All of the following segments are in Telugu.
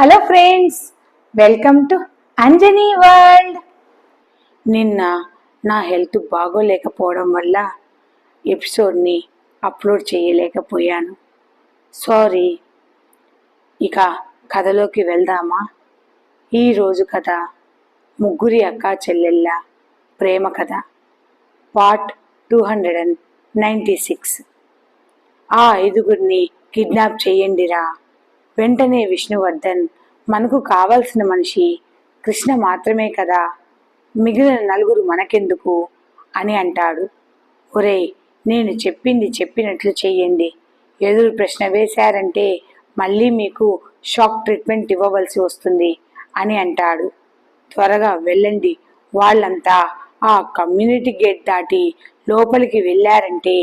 Hello friends welcome to Anjani world. నిన్న నా హెల్త్ బాగోలేకపోవడం వల్ల ఎపిసోడ్ని అప్లోడ్ చేయలేకపోయాను. సారీ. ఇక కథలోకి వెళ్దామా? ఈరోజు కథ ముగ్గురి అక్క చెల్లెళ్ళ ప్రేమ కథ. Part two hundred and ninety six. ఆ ఐదుగురిని కిడ్నాప్ చేయండిరా. వెంటనే విష్ణువర్ధన్ మనకు కావాల్సిన మనిషి కృష్ణ మాత్రమే కదా మిగిలిన నలుగురు మనకెందుకు? అని అంటాడు. ఒరేయ్ నేను చెప్పింది చెప్పినట్లు చెయ్యండి. ఎదురు ప్రశ్న వేశారంటే మళ్ళీ మీకు షాక్ ట్రీట్మెంట్ ఇవ్వవలసి వస్తుంది అని అంటాడు. త్వరగా వెళ్ళండి. వాళ్ళంతా ఆ కమ్యూనిటీ గేట్ దాటి లోపలికి వెళ్ళారంటే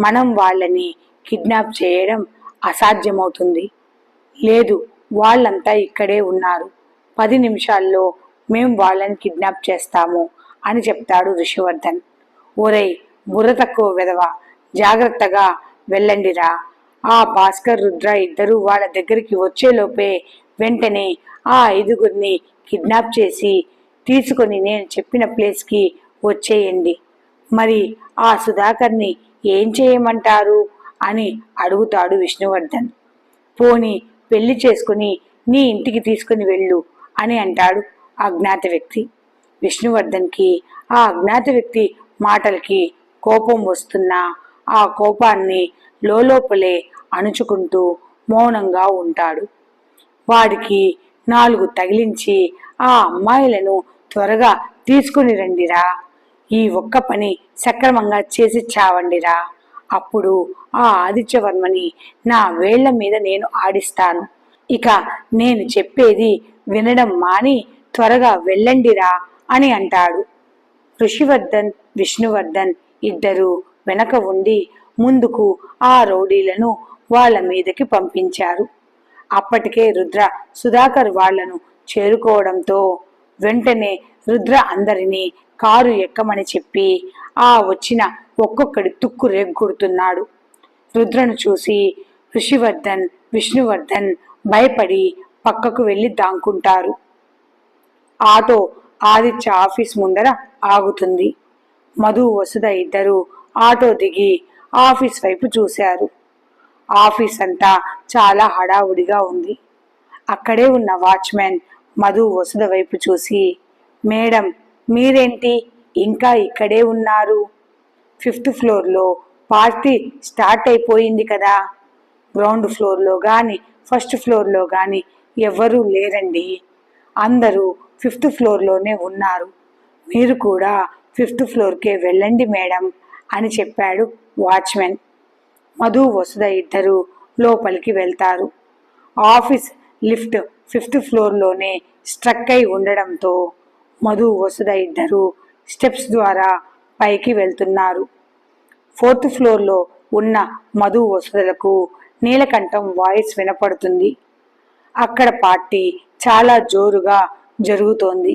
మనం వాళ్ళని కిడ్నాప్ చేయడం అసాధ్యమవుతుంది. లేదు వాళ్ళంతా ఇక్కడే ఉన్నారు. పది నిమిషాల్లో మేం వాళ్ళని కిడ్నాప్ చేస్తాము అని చెప్తాడు ఋషివర్ధన్. ఒరేయ్ బుర్ర తక్కువ వెదవ జాగ్రత్తగా వెళ్ళండిరా ఆ భాస్కర్ రుద్ర ఇద్దరు వాళ్ళ దగ్గరికి వచ్చేలోపే వెంటనే ఆ ఐదుగురిని కిడ్నాప్ చేసి తీసుకొని నేను చెప్పిన ప్లేస్కి వచ్చేయండి. మరి ఆ సుధాకర్ని ఏం చేయమంటారు అని అడుగుతాడు విష్ణువర్ధన్. పోని పెళ్ళి చేసుకుని నీ ఇంటికి తీసుకుని వెళ్ళు అని అంటాడు ఆ అజ్ఞాత వ్యక్తి. విష్ణువర్ధన్కి ఆ అజ్ఞాత వ్యక్తి మాటలకి కోపం వస్తున్నా ఆ కోపాన్ని లోపలే అణుచుకుంటూ మౌనంగా ఉంటాడు. వాడికి నాలుగు తగిలించి ఆ అమ్మాయిలను త్వరగా తీసుకుని రండిరా. ఈ ఒక్క పని సక్రమంగా చేసి చావండిరా. అప్పుడు ఆ ఆదిత్యవర్మని నా వేళ్ళ మీద నేను ఆడిస్తాను. ఇక నేను చెప్పేది వినడం మాని త్వరగా వెళ్ళండిరా అని అంటాడు. ఋషివర్ధన్ విష్ణువర్ధన్ ఇద్దరు వెనక ఉండి ముందుకు ఆ రౌడీలను వాళ్ళ మీదకి పంపించారు. అప్పటికే రుద్ర సుధాకర్ వాళ్ళను చేరుకోవడంతో వెంటనే రుద్ర అందరినీ కారు ఎక్కమని చెప్పి ఆ వచ్చిన ఒక్కొక్కడి తుక్కు రేగొడుతున్నాడు రుద్రను చూసి ఋషివర్ధన్ విష్ణువర్ధన్ భయపడి పక్కకు వెళ్ళి దాంకుంటారు. ఆటో ఆదిత్య ఆఫీస్ ముందర ఆగుతుంది. మధు వసుధ ఇద్దరు ఆటో దిగి ఆఫీస్ వైపు చూశారు. ఆఫీస్ అంతా చాలా హడావుడిగా ఉంది. అక్కడే ఉన్న వాచ్మెన్ మధు వసుధ వైపు చూసి మేడం మీరేంటి? ఇంకా ఇక్కడే ఉన్నారు? ఫిఫ్త్ ఫ్లోర్లో పార్టీ స్టార్ట్ అయిపోయింది కదా. గ్రౌండ్ ఫ్లోర్లో కానీ ఫస్ట్ ఫ్లోర్లో కానీ ఎవ్వరూ లేరండి. అందరూ ఫిఫ్త్ ఫ్లోర్లోనే ఉన్నారు. మీరు కూడా ఫిఫ్త్ ఫ్లోర్కే వెళ్ళండి మేడం అని చెప్పాడు వాచ్మెన్. మధు వసుధ ఇద్దరు లోపలికి వెళ్తారు. ఆఫీస్ లిఫ్ట్ ఫిఫ్త్ ఫ్లోర్లోనే స్ట్రక్ అయి ఉండడంతో మధు వసుధ ఇద్దరు స్టెప్స్ ద్వారా పైకి వెళ్తున్నారు. ఫోర్త్ ఫ్లోర్లో ఉన్న మధు వసతులకు నీలకంఠం వాయిస్ వినపడుతుంది. అక్కడ పార్టీ చాలా జోరుగా జరుగుతోంది.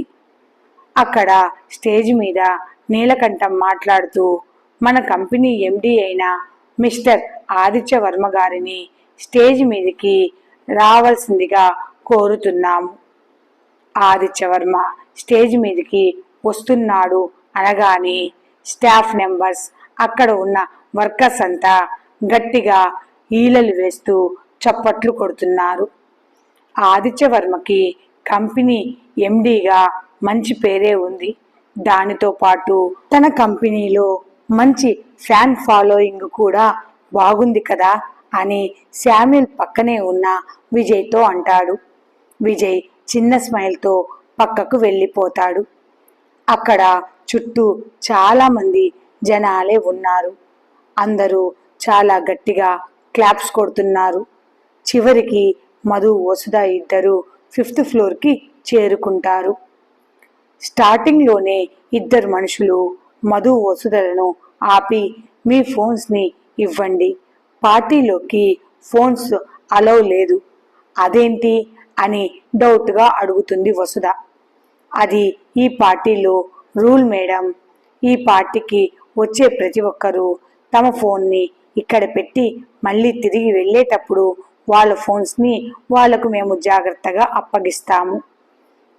అక్కడ స్టేజ్ మీద నీలకంఠం మాట్లాడుతూ మన కంపెనీ ఎండి అయిన మిస్టర్ ఆదిత్య వర్మ గారిని స్టేజ్ మీదకి రావాల్సిందిగా కోరుతున్నాము. ఆదిత్య వర్మ స్టేజ్ మీదకి వస్తున్నాడు అనగానే స్టాఫ్ మెంబర్స్ అక్కడ ఉన్న వర్కర్స్ అంతా గట్టిగా ఈలలు వేస్తూ చప్పట్లు కొడుతున్నారు. ఆదిత్యవర్మకి కంపెనీ ఎండీగా మంచి పేరే ఉంది. దానితో పాటు తన కంపెనీలో మంచి ఫ్యాన్ ఫాలోయింగ్ కూడా బాగుంది కదా అని శామ్యుల్ పక్కనే ఉన్న విజయ్తో అంటాడు. విజయ్ చిన్న స్మైల్తో పక్కకు వెళ్ళిపోతాడు. అక్కడ చుట్టూ చాలామంది జనాలే ఉన్నారు. అందరూ చాలా గట్టిగా క్లాప్స్ కొడుతున్నారు. చివరికి మధు వసుధ ఇద్దరు ఫిఫ్త్ ఫ్లోర్కి చేరుకుంటారు. స్టార్టింగ్లోనే ఇద్దరు మనుషులు మధు వసుధలను ఆపి మీ ఫోన్స్ని ఇవ్వండి. పార్టీలోకి ఫోన్స్ అలౌ లేదు. అదేంటి? అని డౌట్గా అడుగుతుంది వసుధ. అది ఈ పార్టీలో రూల్ మేడం ఈ పార్టీకి వచ్చే ప్రతి ఒక్కరూ తమ ఫోన్ని ఇక్కడ పెట్టి మళ్ళీ తిరిగి వెళ్ళేటప్పుడు వాళ్ళ ఫోన్స్ని వాళ్ళకు మేము జాగ్రత్తగా అప్పగిస్తాము.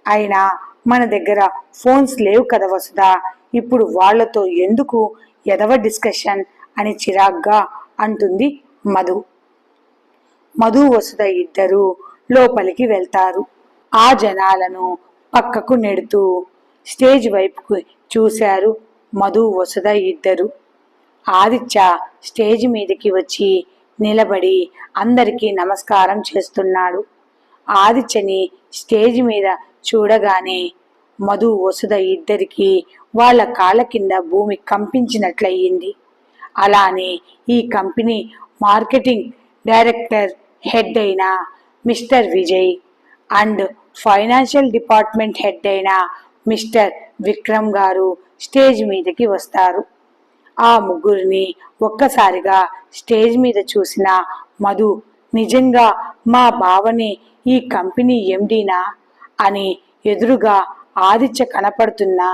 అయినా మన దగ్గర ఫోన్స్ లేవు కదా వసుదా ఇప్పుడు వాళ్ళతో ఎందుకు ఎదవ డిస్కషన్ అని చిరాగ్గా అంటుంది మధు. మధు వసుద ఇద్దరు లోపలికి వెళ్తారు. ఆ జనాలను పక్కకు నెడుతూ స్టేజ్ వైపుకు చూశారు మధు వసుద ఇద్దరు. ఆదిత్య స్టేజ్ మీదకి వచ్చి నిలబడి అందరికీ నమస్కారం చేస్తున్నాడు. ఆదిత్యని స్టేజ్ మీద చూడగానే మధు వసుద ఇద్దరికి వాళ్ళ కాళ్ళ కింద భూమి కంపించినట్లయింది. అలానే ఈ కంపెనీ మార్కెటింగ్ డైరెక్టర్ హెడ్ అయిన mister Vijay and financial department head అయిన మిస్టర్ విక్రమ్ గారు స్టేజ్ మీదకి వస్తారు. ఆ ముగ్గురిని ఒక్కసారిగా స్టేజ్ మీద చూసిన మధు నిజంగా మా బావని ఈ కంపెనీ ఎండీనా? అని ఎదురుగా ఆదిత్య కనపడుతున్నా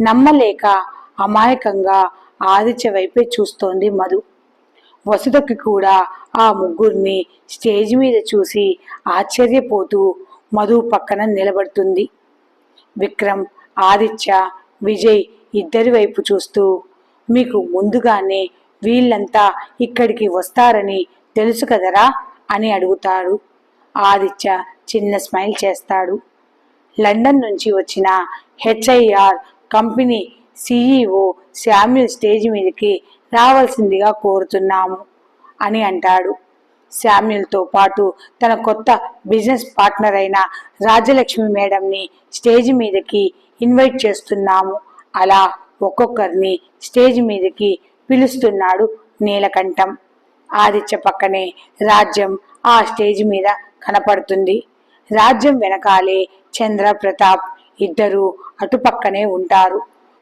నమ్మలేక అమాయకంగా ఆదిత్య వైపే చూస్తోంది మధు. వసుదకి కూడా ఆ ముగ్గురిని స్టేజ్ మీద చూసి ఆశ్చర్యపోతూ మధు పక్కన నిలబడుతుంది. విక్రమ్ ఆదిత్య విజయ్ ఇద్దరి వైపు చూస్తూ మీకు ముందుగానే వీళ్ళంతా ఇక్కడికి వస్తారని తెలుసు కదరా? అని అడుగుతాడు ఆదిత్య చిన్న స్మైల్ చేస్తాడు. లండన్ నుంచి వచ్చిన HIR company CEO Samuel stage మీదకి రావాల్సిందిగా కోరుతున్నాము అని అంటాడు. శామ్యుల్తో పాటు తన కొత్త బిజినెస్ పార్ట్నర్ అయిన రాజలక్ష్మి మేడంని స్టేజ్ మీదకి ఇన్వైట్ చేస్తున్నాము. అలా ఒక్కొక్కరిని స్టేజ్ మీదకి పిలుస్తున్నాడు నీలకంఠం. ఆదిత్య పక్కనే రాజ్యం ఆ స్టేజ్ మీద కనపడుతుంది. రాజ్యం వెనకాలే చంద్ర ప్రతాప్ ఇద్దరు అటుపక్కనే ఉంటారు.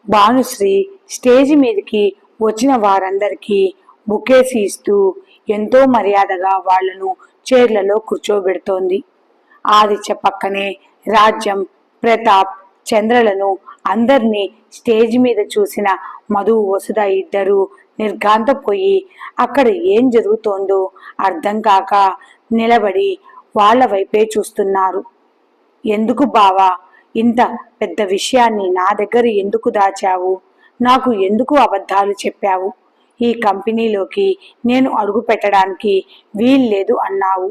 భానుశ్రీ స్టేజ్ మీదకి వచ్చిన వారందరికీ బుకేసి ఇస్తూ ఎంతో మర్యాదగా వాళ్ళను చైర్లలో కూర్చోబెడుతోంది. ఆదిత్య పక్కనే రాజ్యం ప్రతాప్ చంద్రలను అందర్నీ స్టేజ్ మీద చూసిన మధు వసుధ ఇద్దరు నిర్ఘాంతపోయి అక్కడ ఏం జరుగుతోందో అర్థం కాక నిలబడి వాళ్ళ వైపే చూస్తున్నారు. ఎందుకు బావా ఇంత పెద్ద విషయాన్ని నా దగ్గర ఎందుకు దాచావు? నాకు ఎందుకు అబద్ధాలు చెప్పావు? ఈ కంపెనీలోకి నేను అడుగు పెట్టడానికి వీల్లేదు అన్నావు.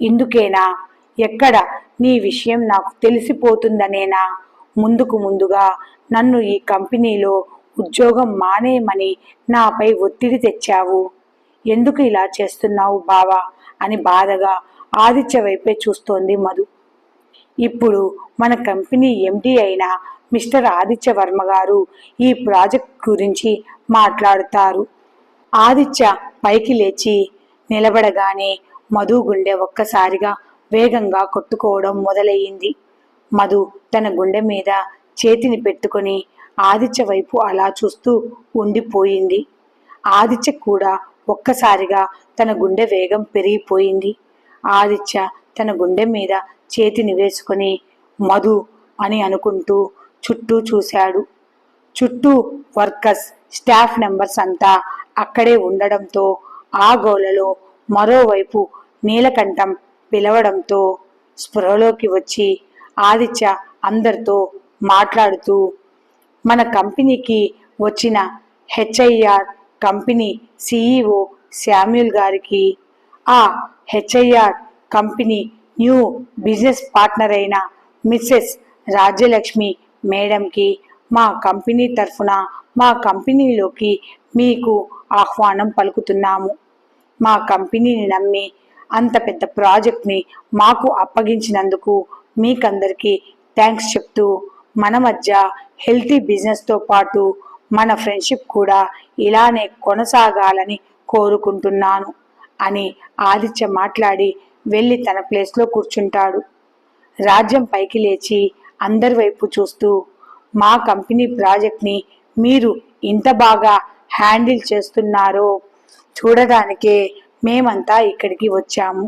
ఇందుకేనా? ఎక్కడ నీ విషయం నాకు తెలిసిపోతుందనేనా? ముందుకు ముందుగా నన్ను ఈ కంపెనీలో ఉద్యోగం మానేయమని నాపై ఒత్తిడి తెచ్చావు. ఎందుకు ఇలా చేస్తున్నావు బావా? అని బాధగా ఆదిత్య వైపే చూస్తోంది మధు. ఇప్పుడు మన కంపెనీ ఎండి అయిన మిస్టర్ ఆదిత్య వర్మ గారు ఈ ప్రాజెక్ట్ గురించి మాట్లాడుతారు. ఆదిత్య పైకి లేచి నిలబడగానే మధు గుండె ఒక్కసారిగా వేగంగా కొట్టుకోవడం మొదలయ్యింది. మధు తన గుండె మీద చేతిని పెట్టుకొని ఆదిత్య వైపు అలా చూస్తూ ఉండిపోయింది. ఆదిత్య కూడా ఒక్కసారిగా తన గుండె వేగం పెరిగిపోయింది. ఆదిత్య తన గుండె మీద చేతిని వేసుకొని మధు అని అనుకుంటూ చుట్టూ చూశాడు. చుట్టూ వర్కర్స్ స్టాఫ్ మెంబర్స్ అంతా అక్కడే ఉండడంతో ఆ గోలలో మరోవైపు నీలకంఠం పిలవడంతో స్పృహలోకి వచ్చి ఆదిత్య అందరితో మాట్లాడుతూ మన కంపెనీకి వచ్చిన హెచ్ఐఆర్ కంపెనీ సిఈఓ శామ్యుల్ గారికి ఆ HIR company new business partner అయిన మిస్సెస్ రాజ్యలక్ష్మి మేడంకి మా కంపెనీ తరఫున మా కంపెనీలోకి మీకు ఆహ్వానం పలుకుతున్నాము. మా కంపెనీని నమ్మి అంత పెద్ద ప్రాజెక్ట్ని మాకు అప్పగించినందుకు మీకందరికీ థ్యాంక్స్ చెప్తూ మన మధ్య హెల్తీ బిజినెస్తో పాటు మన ఫ్రెండ్షిప్ కూడా ఇలానే కొనసాగాలని కోరుకుంటున్నాను అని ఆదిత్య మాట్లాడి వెళ్ళి తన ప్లేస్లో కూర్చుంటాడు. రాజ్యం పైకి లేచి అందరి వైపు చూస్తూ మా కంపెనీ ప్రాజెక్ట్ని మీరు ఇంత బాగా హ్యాండిల్ చేస్తున్నారో చూడడానికే మేమంతా ఇక్కడికి వచ్చాము.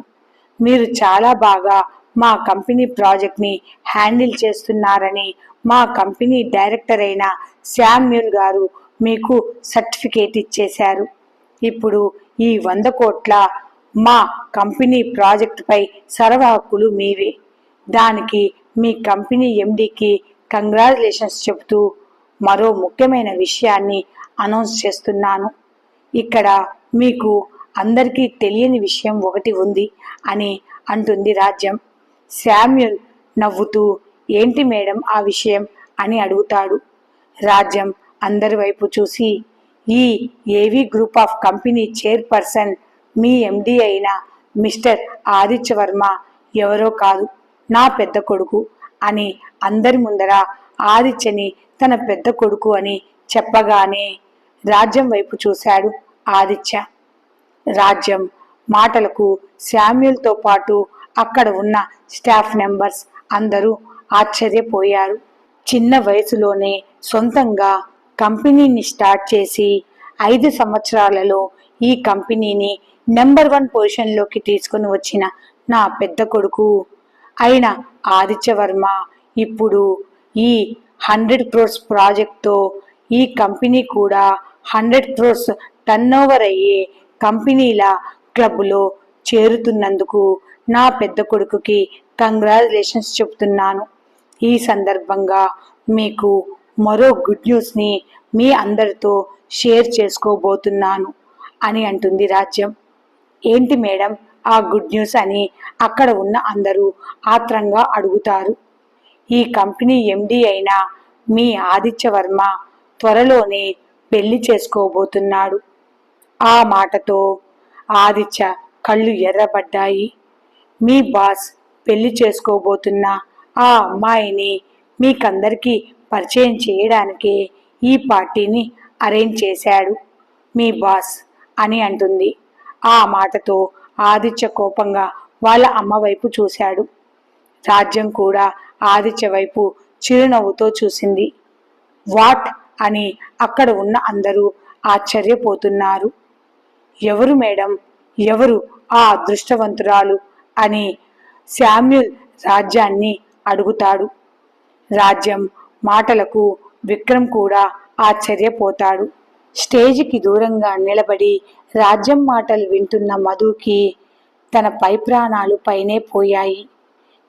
మీరు చాలా బాగా మా కంపెనీ ప్రాజెక్ట్ని హ్యాండిల్ చేస్తున్నారని మా కంపెనీ డైరెక్టర్ అయిన శామ్యూల్ గారు మీకు సర్టిఫికేట్ ఇచ్చేశారు. ఇప్పుడు ఈ వంద కోట్ల మా కంపెనీ ప్రాజెక్టుపై సర్వ హక్కులు మీవే దానికి మీ కంపెనీ ఎండికి కంగ్రాచులేషన్స్ చెబుతూ మరో ముఖ్యమైన విషయాన్ని అనౌన్స్ చేస్తున్నాను. ఇక్కడ మీకు అందరికీ తెలియని విషయం ఒకటి ఉంది అని అంటుంది రాజ్యం. శామ్యుల్ నవ్వుతూ ఏంటి మేడం ఆ విషయం? అని అడుగుతాడు. రాజ్యం అందరి వైపు చూసి ఈ AV group of company chairperson me MD అయిన మిస్టర్ ఆదిత్య వర్మ ఎవరో కాదు. నా పెద్ద కొడుకు అని అందరి ముందర ఆదిత్యని తన పెద్ద కొడుకు అని చెప్పగానే రాజ్యం వైపు చూశాడు ఆదిత్య. రాజ్యం మాటలకు శామ్యుల్తో పాటు అక్కడ ఉన్న స్టాఫ్ మెంబర్స్ అందరూ ఆశ్చర్యపోయారు. చిన్న వయసులోనే సొంతంగా కంపెనీని స్టార్ట్ చేసి ఐదు సంవత్సరాలలో ఈ కంపెనీని నెంబర్ వన్ పొజిషన్లోకి తీసుకుని వచ్చిన నా పెద్ద కొడుకు అయిన ఆదిత్యవర్మ ఇప్పుడు ఈ హండ్రెడ్ క్రోర్స్ ప్రాజెక్ట్తో ఈ కంపెనీ కూడా హండ్రెడ్ క్రోర్స్ టర్న్ ఓవర్ అయ్యే కంపెనీల క్లబ్లో చేరుతున్నందుకు నా పెద్ద కొడుకుకి కంగ్రాచులేషన్స్ చెప్తున్నాను. ఈ సందర్భంగా మీకు మరో గుడ్ న్యూస్ని మీ అందరితో షేర్ చేసుకోబోతున్నాను అని అంటుంది రాజ్యం. ఏంటి మేడం? ఆ గుడ్ న్యూస్ అని అక్కడ ఉన్న అందరూ ఆత్రంగా అడుగుతారు. ఈ కంపెనీ ఎండి అయిన మీ ఆదిత్యవర్మ త్వరలోనే పెళ్ళి చేసుకోబోతున్నాడు. ఆ మాటతో ఆదిత్య కళ్ళు ఎర్రబడ్డాయి. మీ బాస్ పెళ్ళి చేసుకోబోతున్న ఆ అమ్మాయిని మీకందరికీ పరిచయం చేయడానికి ఈ పార్టీని అరేంజ్ చేశాడు మీ బాస్ అని అంటుంది. ఆ మాటతో ఆదిత్య కోపంగా వాళ్ళ అమ్మ వైపు చూశాడు. రాజ్యం కూడా ఆదిత్య వైపు చిరునవ్వుతో చూసింది. వాట్? అని అక్కడ ఉన్న అందరూ ఆశ్చర్యపోతున్నారు. ఎవరు మేడం? ఎవరు ఆ అదృష్టవంతురాలు? అని శామ్యుల్ రాజ్యాన్ని అడుగుతాడు. రాజ్యం మాటలకు విక్రమ్ కూడా ఆశ్చర్యపోతాడు. స్టేజికి దూరంగా నిలబడి రాజ్యం మాటలు వింటున్న మధుకి తన పై ప్రాణాలు పైనే పోయాయి.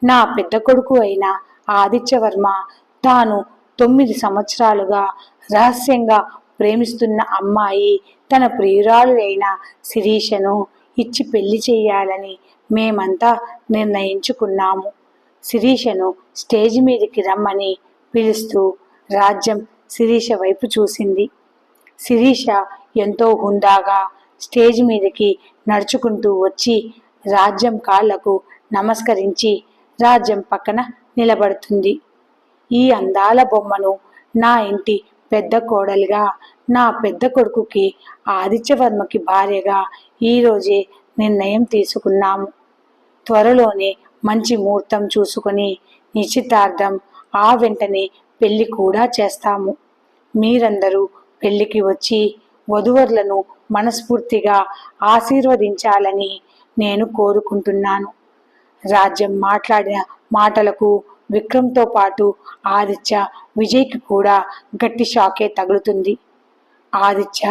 నా పెద్ద కొడుకు అయిన ఆదిత్యవర్మ తాను తొమ్మిది సంవత్సరాలుగా రహస్యంగా ప్రేమిస్తున్న అమ్మాయి తన ప్రియురాలు అయిన శిరీషను ఇచ్చి పెళ్ళి చేయాలని మేమంతా నిర్ణయించుకున్నాము. శిరీషను స్టేజ్ మీదకి రమ్మని పిలుస్తూ రాజ్యం శిరీష వైపు చూసింది. శిరీష ఎంతో హుందాగా స్టేజ్ మీదకి నడుచుకుంటూ వచ్చి రాజ్యం కాళ్ళకు నమస్కరించి రాజ్యం పక్కన నిలబడుతుంది. ఈ అందాల బొమ్మను నా ఇంటి పెద్ద కోడలుగా నా పెద్ద కొడుకుకి ఆదిత్యవర్మకి భార్యగా ఈరోజే నిర్ణయం తీసుకున్నాము. త్వరలోనే మంచి ముహూర్తం చూసుకొని నిశ్చితార్థం ఆ వెంటనే పెళ్ళి కూడా చేస్తాము. మీరందరూ పెళ్ళికి వచ్చి వధువరులను మనస్ఫూర్తిగా ఆశీర్వదించాలని నేను కోరుకుంటున్నాను. రాజ్యం మాట్లాడిన మాటలకు విక్రమ్తో పాటు ఆదిత్య విజయ్కి కూడా గట్టి షాకే తగులుతుంది. ఆదిత్య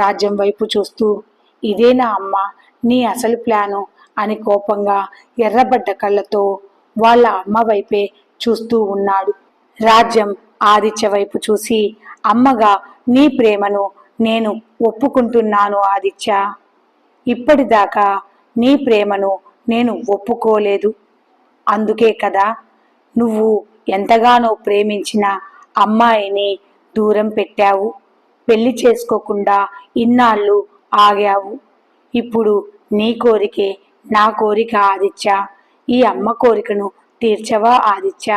రాజ్యం వైపు చూస్తూ ఇదేనా అమ్మ నీ అసలు ప్లాను అని కోపంగా ఎర్రబడ్డ కళ్ళతో వాళ్ళ అమ్మ వైపే చూస్తూ ఉన్నాడు. రాజ్యం ఆదిత్య వైపు చూసి అమ్మగా నీ ప్రేమను నేను ఒప్పుకుంటున్నాను ఆదిత్య. ఇప్పటిదాకా నీ ప్రేమను నేను ఒప్పుకోలేదు. అందుకే కదా నువ్వు ఎంతగానో ప్రేమించిన అమ్మాయిని దూరం పెట్టావు. పెళ్ళి చేసుకోకుండా ఇన్నాళ్ళు ఆగావు. ఇప్పుడు నీ కోరికే నా కోరిక ఆదిత్య. ఈ అమ్మ కోరికను తీర్చవా ఆదిత్య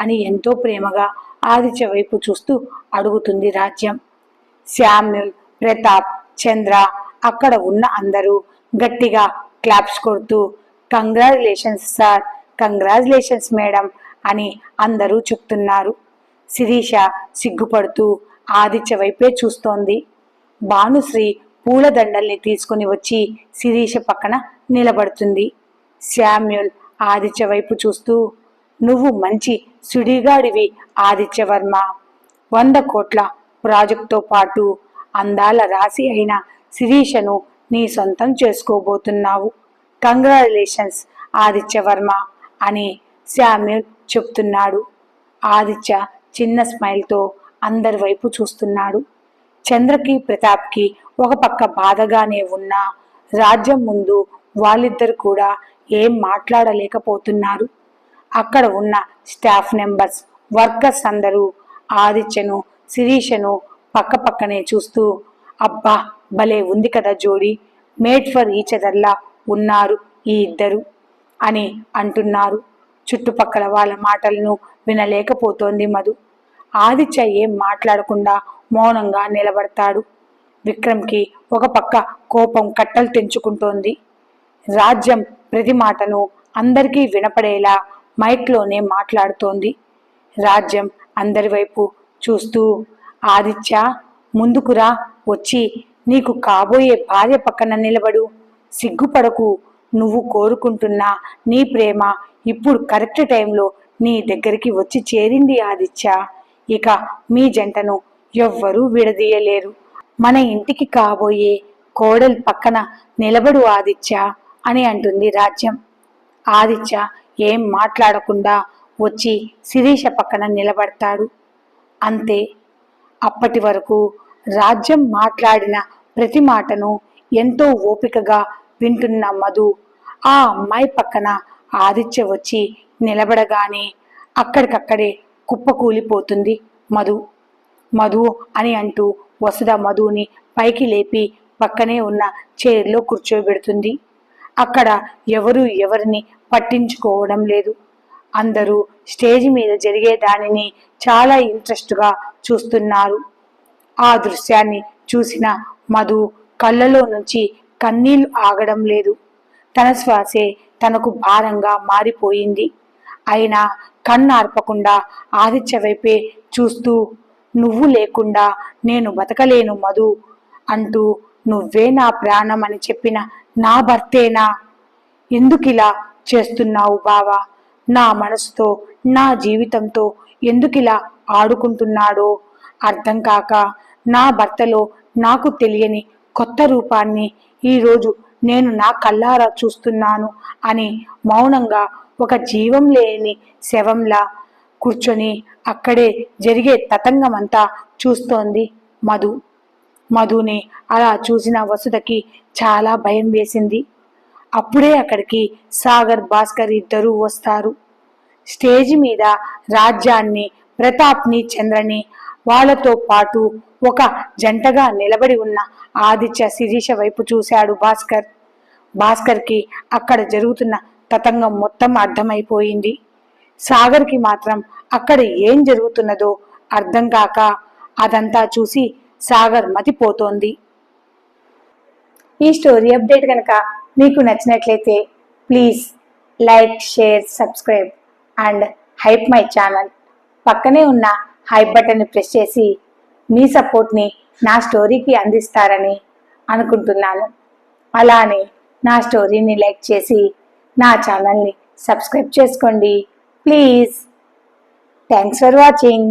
అని ఎంతో ప్రేమగా ఆదిత్య వైపు చూస్తూ అడుగుతుంది రాజ్యం. శామ్యుల్ ప్రతాప్ చంద్ర అక్కడ ఉన్న అందరూ గట్టిగా క్లాప్స్ కొడుతూ కంగ్రాచులేషన్స్ సార్ కంగ్రాచులేషన్స్ మేడం అని అందరూ చెప్తున్నారు. శిరీష సిగ్గుపడుతూ ఆదిత్య వైపే చూస్తోంది. భానుశ్రీ పూలదండల్ని తీసుకుని వచ్చి శిరీష పక్కన నిలబడుతుంది. శామ్యుల్ ఆదిత్య వైపు చూస్తూ నువ్వు మంచి సుడిగాడివి ఆదిత్యవర్మ వంద కోట్ల ప్రాజెక్టుతో పాటు అందాల రాశి అయిన శిరీషను నీ సొంతం చేసుకోబోతున్నావు. కంగ్రాచులేషన్స్ ఆదిత్యవర్మ అని శామ్యుల్ చెప్తున్నాడు. ఆదిత్య చిన్న స్మైల్తో అందరి వైపు చూస్తున్నాడు. చంద్రకి ప్రతాప్కి ఒక పక్క బాధగానే ఉన్నా రాజ్యం ముందు వాళ్ళిద్దరు కూడా ఏం మాట్లాడలేకపోతున్నారు. అక్కడ ఉన్న స్టాఫ్ మెంబర్స్ వర్కర్స్ అందరూ ఆదిత్యను శిరీషను పక్క పక్కనే చూస్తూ అబ్బా భలే ఉంది కదా జోడి మేడ్ ఫర్ ఈచ్ అదర్లా ఉన్నారు ఈ ఇద్దరు అని అంటున్నారు. చుట్టుపక్కల వాళ్ళ మాటలను వినలేకపోతోంది మధు. ఆదిత్య ఏం మాట్లాడకుండా మౌనంగా నిలబడతాడు. విక్రమ్కి ఒక పక్క కోపం కట్టలు తెంచుకుంటోంది. రాజ్యం ప్రతి మాటను అందరికీ వినపడేలా మైక్లోనే మాట్లాడుతోంది. రాజ్యం అందరి వైపు చూస్తూ ఆదిత్య ముందుకురా వచ్చి. నీకు కాబోయే భార్య పక్కన నిలబడు. సిగ్గుపడకు. నువ్వు కోరుకుంటున్న నీ ప్రేమ ఇప్పుడు కరెక్ట్ టైంలో నీ దగ్గరికి వచ్చి చేరింది ఆదిత్య. ఇక మీ జంటను ఎవ్వరూ విడదీయలేరు. మన ఇంటికి కాబోయే కోడల్ పక్కన నిలబడు ఆదిత్య అని అంటుంది రాజ్యం. ఆదిత్య ఏం మాట్లాడకుండా వచ్చి శిరీష పక్కన నిలబడతాడు. అంతే. అప్పటి వరకు రాజ్యం మాట్లాడిన ప్రతి మాటను ఎంతో ఓపికగా వింటున్న మధు ఆ అమ్మాయి పక్కన ఆదిత్య వచ్చి నిలబడగానే అక్కడికక్కడే కుప్పకూలిపోతుంది మధు. మధు అని అంటూ వసుధ మధుని పైకి లేపి పక్కనే ఉన్న చైర్లో కూర్చోబెడుతుంది. అక్కడ ఎవరు ఎవరిని పట్టించుకోవడం లేదు. అందరూ స్టేజ్ మీద జరిగే దానిని చాలా ఇంట్రెస్ట్గా చూస్తున్నారు. ఆ దృశ్యాన్ని చూసిన మధు కళ్ళలో నుంచి కన్నీళ్ళు ఆగడం లేదు. తన శ్వాసే తనకు భారంగా మారిపోయింది. అయినా కన్నార్పకుండా ఆదిత్య వైపే చూస్తూ నువ్వు లేకుండా నేను బతకలేను మధు అంటూ నువ్వే నా ప్రాణం అని చెప్పిన నా భర్తేనా? ఎందుకిలా చేస్తున్నావు బావా? నా మనసుతో నా జీవితంతో ఎందుకిలా ఆడుకుంటున్నాడో అర్థం కాక నా భర్తలో నాకు తెలియని కొత్త రూపాన్ని ఈరోజు నేను నా కల్లారా చూస్తున్నాను అని మౌనంగా ఒక జీవం లేని శవంలా కూర్చొని అక్కడే జరిగే తతంగమంతా చూస్తోంది మధు. మధుని అలా చూసిన వసుదకి చాలా భయం వేసింది. అప్పుడే అక్కడికి సాగర్ భాస్కర్ ఇద్దరూ వస్తారు. స్టేజ్ మీద రాజ్యాన్ని ప్రతాప్ని చంద్రని వాళ్ళతో పాటు ఒక జంటగా నిలబడి ఉన్న ఆదిత్య శిరీష వైపు చూశాడు భాస్కర్. భాస్కర్కి అక్కడ జరుగుతున్న తతంగం మొత్తం అర్థమైపోయింది. సాగర్కి మాత్రం అక్కడ ఏం జరుగుతున్నదో అర్థం కాక అదంతా చూసి సాగర్ మతిపోతోంది. ఈ స్టోరీ అప్డేట్ కనుక మీకు నచ్చినట్లయితే please like share subscribe and hype my channel పక్కనే ఉన్న హైప్ బటన్ని ప్రెస్ చేసి మీ సపోర్ట్ని నా స్టోరీకి అందిస్తారని అనుకుంటున్నాను. అలానే నా స్టోరీని లైక్ చేసి నా ఛానల్ని సబ్స్క్రైబ్ చేసుకోండి. Please thanks for watching